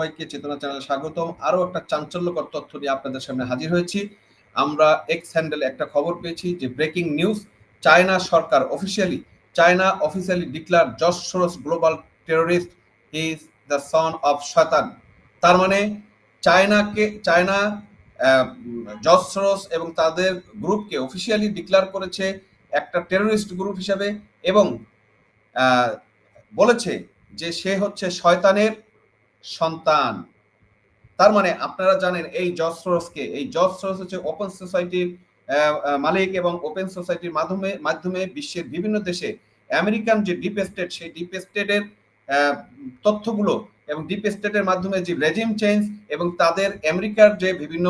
সবাইকে চেতনা চ্যানেলে স্বাগতম। আরও একটা চাঞ্চল্যকর তথ্য নিয়ে আপনাদের সামনে হাজির হয়েছি। আমরা এক্স হ্যান্ডেলে একটা খবর পেয়েছি যে ব্রেকিং নিউজ চায়না সরকার officially China officially declare Jos Soros global terrorist is the son of শয়তান তার মানে চায়নাকে, চায়না জস সোরস এবং তাদের গ্রুপকে অফিসিয়ালি ডিক্লার করেছে একটা টেরোরিস্ট গ্রুপ হিসেবে এবং বলেছে যে সে হচ্ছে শয়তানের সন্তান। তার মানে আপনারা জানেন এই জসরসকে এই জসরস হচ্ছে ওপেন সোসাইটির মালিক এবং ওপেন সোসাইটির মাধ্যমে মাধ্যমে বিশ্বের বিভিন্ন দেশে আমেরিকান যে ডিপ স্টেট সেই ডিপ স্টেটের তথ্যগুলো এবং ডিপ স্টেটের মাধ্যমে যে রেজিম চেঞ্জ এবং তাদের আমেরিকার যে বিভিন্ন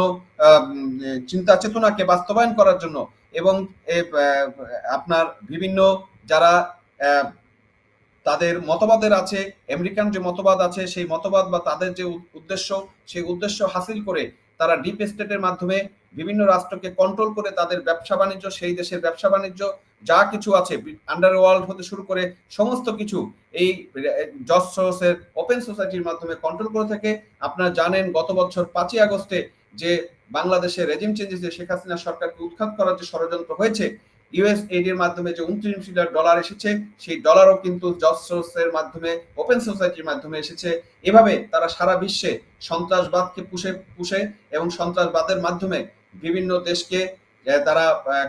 চিন্তা চেতনাকে বাস্তবায়ন করার জন্য এবং আপনার বিভিন্ন যারা তাদের মতবাদের আছে, আমেরিকান যে মতবাদ আছে, সেই মতবাদ বা তাদের যে উদ্দেশ্য, সেই উদ্দেশ্য হাসিল করে তারা ডিপ স্টেটের মাধ্যমে বিভিন্ন রাষ্ট্রকে কন্ট্রোল করে তাদের ব্যবসা বাণিজ্য, সেই দেশের ব্যবসা বাণিজ্য, যা কিছু আছে আন্ডার ওয়ার্ল্ড হতে শুরু করে সমস্ত কিছু এই জজ ওপেন সোসাইটির মাধ্যমে কন্ট্রোল করে থাকে। আপনারা জানেন গত বছর পাঁচই আগস্টে যে বাংলাদেশে রেজিম চেঞ্জেসে শেখ হাসিনা সরকারকে উৎখাত করার যে ষড়যন্ত্র হয়েছে ইউএস এর মাধ্যমে যে উনত্রিশ মিলিয়ন ডলার এসেছে, সেই ডলারও কিন্তু জজ মাধ্যমে ওপেন সোসাইটির মাধ্যমে এসেছে। এভাবে তারা সারা বিশ্বে সন্ত্রাসবাদকে পুষে পুষে এবং সন্ত্রাসবাদের মাধ্যমে বিভিন্ন দেশকে তারা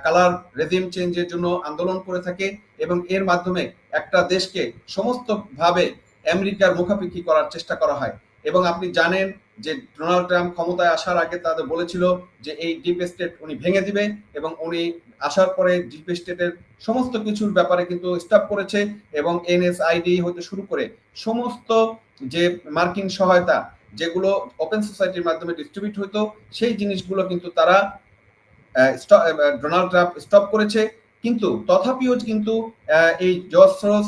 কালার রেজিম চেঞ্জের জন্য আন্দোলন করে থাকে এবং এর মাধ্যমে একটা দেশকে সমস্ত ভাবে আমেরিকার মুখাপেক্ষি করার চেষ্টা করা হয়। এবং আপনি জানেন যে ডোনাল্ড ট্রাম্প ক্ষমতায় আসার আগে তাদের বলেছিল যে এই ডিপ স্টেট উনি ভেঙে দিবে এবং উনি আসার পরে ডিপ স্টেটের সমস্ত কিছুর ব্যাপারে কিন্তু স্টপ করেছে এবং এনএসআইডি হতে শুরু করে সমস্ত যে মার্কিন সহায়তা যেগুলো ওপেন সোসাইটির মাধ্যমে ডিস্ট্রিবিউট হতো, সেই জিনিসগুলো কিন্তু তারা ডোনাল্ড ট্রাম্প স্টপ করেছে। কিন্তু তথাপিও কিন্তু এই জর্জ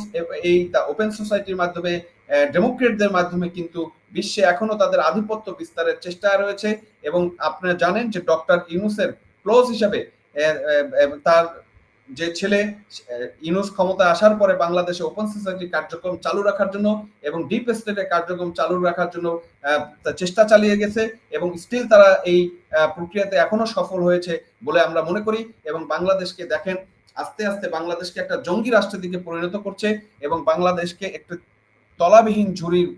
এই ওপেন সোসাইটির মাধ্যমে ডেমোক্রেটদের মাধ্যমে কিন্তু বিশ্বে এখনও তাদের আধিপত্য বিস্তারের চেষ্টা রয়েছে এবং আপনারা জানেন যে ডক্টর ইউনুসের ক্লোজ হিসাবে তার যে ছেলে ইউনুস ক্ষমতা আসার পরে বাংলাদেশে ওপেন সোসাইটি কার্যক্রম চালু রাখার জন্য এবং ডিপ স্টেটের কার্যক্রম চালু রাখার জন্য চেষ্টা চালিয়ে গেছে এবং স্টিল তারা এই প্রক্রিয়াতে এখনও সফল হয়েছে বলে আমরা মনে করি এবং বাংলাদেশকে দেখেন, আস্তে আস্তে বাংলাদেশকে একটা জঙ্গি রাষ্ট্রের দিকে পরিণত করছে এবং বাংলাদেশকে একটু তলাবিহীন ঝুড়ির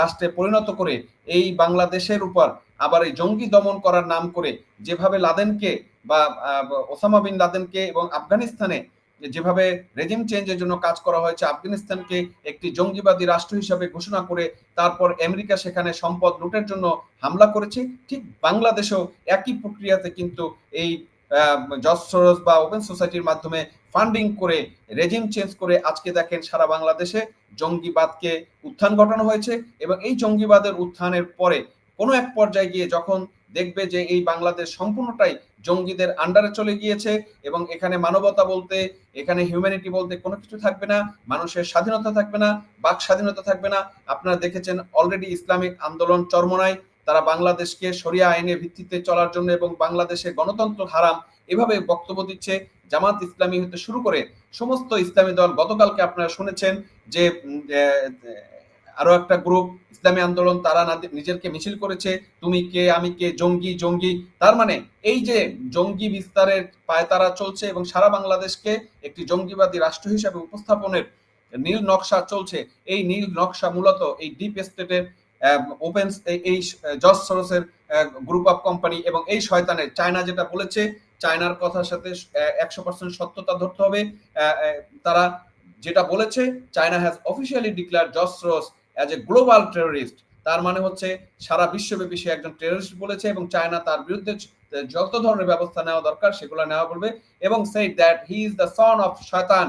রাষ্ট্রে পরিণত করে এই বাংলাদেশের উপর আবার এই জঙ্গি দমন করার নাম করে যেভাবে লাদেনকে বা ওসামা বিন লাদেনকে এবং আফগানিস্তানে যেভাবে রেজিম চেঞ্জের জন্য কাজ করা হয়েছে, আফগানিস্তানকে একটি জঙ্গিবাদী রাষ্ট্র হিসাবে ঘোষণা করে তারপর আমেরিকা সেখানে সম্পদ লুটের জন্য হামলা করেছে, ঠিক বাংলাদেশেও একই প্রক্রিয়াতে কিন্তু এই জজ সরোজ বা ওপেন সোসাইটির মাধ্যমে ফান্ডিং করে রেজিম চেঞ্জ করে আজকে দেখেন সারা বাংলাদেশে জঙ্গিবাদকে উত্থান ঘটানো হয়েছে এবং এই জঙ্গিবাদের উত্থানের পরে কোনো এক পর্যায়ে গিয়ে যখন দেখবে যে এই বাংলাদেশ সম্পূর্ণটাই জঙ্গিদের আন্ডারে চলে গিয়েছে এবং এখানে মানবতা বলতে, এখানে হিউম্যানিটি বলতে কোনো কিছু থাকবে না, মানুষের স্বাধীনতা থাকবে না, বাক স্বাধীনতা থাকবে না। আপনারা দেখেছেন অলরেডি ইসলামিক আন্দোলন চরমনায় তারা বাংলাদেশকে সরিয়া আইনের ভিত্তিতে চলার জন্য এবং বাংলাদেশে গণতন্ত্র হারাম এভাবে বক্তব্য দিচ্ছে জামাত ইসলামী হতে শুরু করে সমস্ত ইসলামী দল। গতকালকে আপনারা শুনেছেন যে আরও একটা গ্রুপ ইসলামী আন্দোলন, তারা নিজেরকে মিছিল করেছে, তুমি কে, আমি কে, জঙ্গি জঙ্গি। তার মানে এই যে জঙ্গি বিস্তারের পায়তারা চলছে এবং সারা বাংলাদেশকে একটি জঙ্গিবাদী রাষ্ট্র হিসাবে উপস্থাপনের নীল নকশা চলছে, এই নীল নকশা মূলত এই ডিপ স্টেটের ওপেন এই জজ সরোসের গ্রুপ অফ কোম্পানি এবং এই শয়তানের চায়না যেটা বলেছে, চায়নার কথার সাথে একশো পার্সেন্ট সত্যতা ধরতে হবে। তারা যেটা বলেছে, চায়না হ্যাজ অফিসিয়ালি ডিক্লেয়ার জজ Soros as a global terrorist তার মানে হচ্ছে, সারা বিশ্বব্যাপী সে একজন টেরোরিস্ট বলেছে এবং চায়না তার বিরুদ্ধে যত ধরনের ব্যবস্থা নেওয়া দরকার, সেগুলো নেওয়া বলবে এবং সেই that he is the son of শয়তান।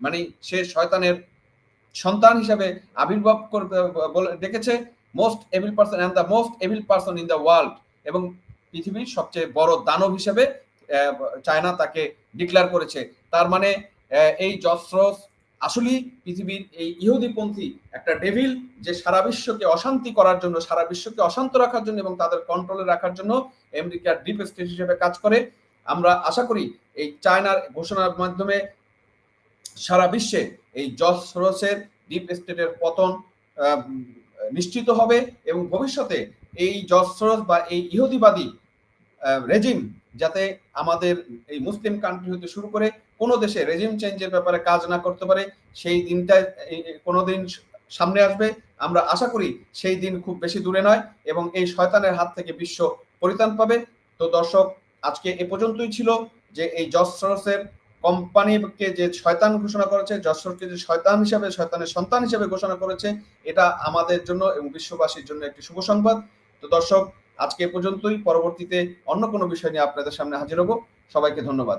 মানে সে শয়তানের সন্তান হিসাবে আবির্ভাব ডেকেছে। Most evil person and the most evil person in the world এবং পৃথিবীর সবচেয়ে বড় দানব হিসেবে চায়না তাকে ডিক্লেয়ার করেছে। তার মানে এই জসরস আসলেই পৃথিবীর এই ইহুদিপন্থী একটা ডেভিল যে সারা বিশ্বকে অশান্তি করার জন্য, সারা বিশ্বকে অশান্ত রাখার জন্য এবং তাদের কন্ট্রোলে রাখার জন্য আমেরিকার ডিপ স্টেট হিসেবে কাজ করে। আমরা আশা করি এই চায়নার ঘোষণার মাধ্যমে সারা বিশ্বে এই জস ডিপ স্টেটের পতন নিশ্চিত হবে এবং ভবিষ্যতে এই জসরস বা এই ইহুদিবাদী রেজিম যাতে আমাদের এই মুসলিম কান্ট্রি হতে শুরু করে, কোনো দেশে রেজিম চেঞ্জের ব্যাপারে কাজ না করতে পারে, সেই দিনটা কোনোদিন সামনে আসবে। আমরা আশা করি সেই দিন খুব বেশি দূরে নয় এবং এই শয়তানের হাত থেকে বিশ্ব পরিত্রাণ পাবে। তো দর্শক, আজকে এ পর্যন্তই ছিল যে এই জসরসের কোম্পানিকে যে শয়তান ঘোষণা করেছে, যশোরকে যে শয়তান হিসাবে, শয়তানের সন্তান হিসাবে ঘোষণা করেছে, এটা আমাদের জন্য এবং বিশ্ববাসীর জন্য একটি শুভ সংবাদ। তো দর্শক, আজকে পর্যন্তই। পরবর্তীতে অন্য কোনো বিষয় নিয়ে আপনাদের সামনে হাজির হব। সবাইকে ধন্যবাদ।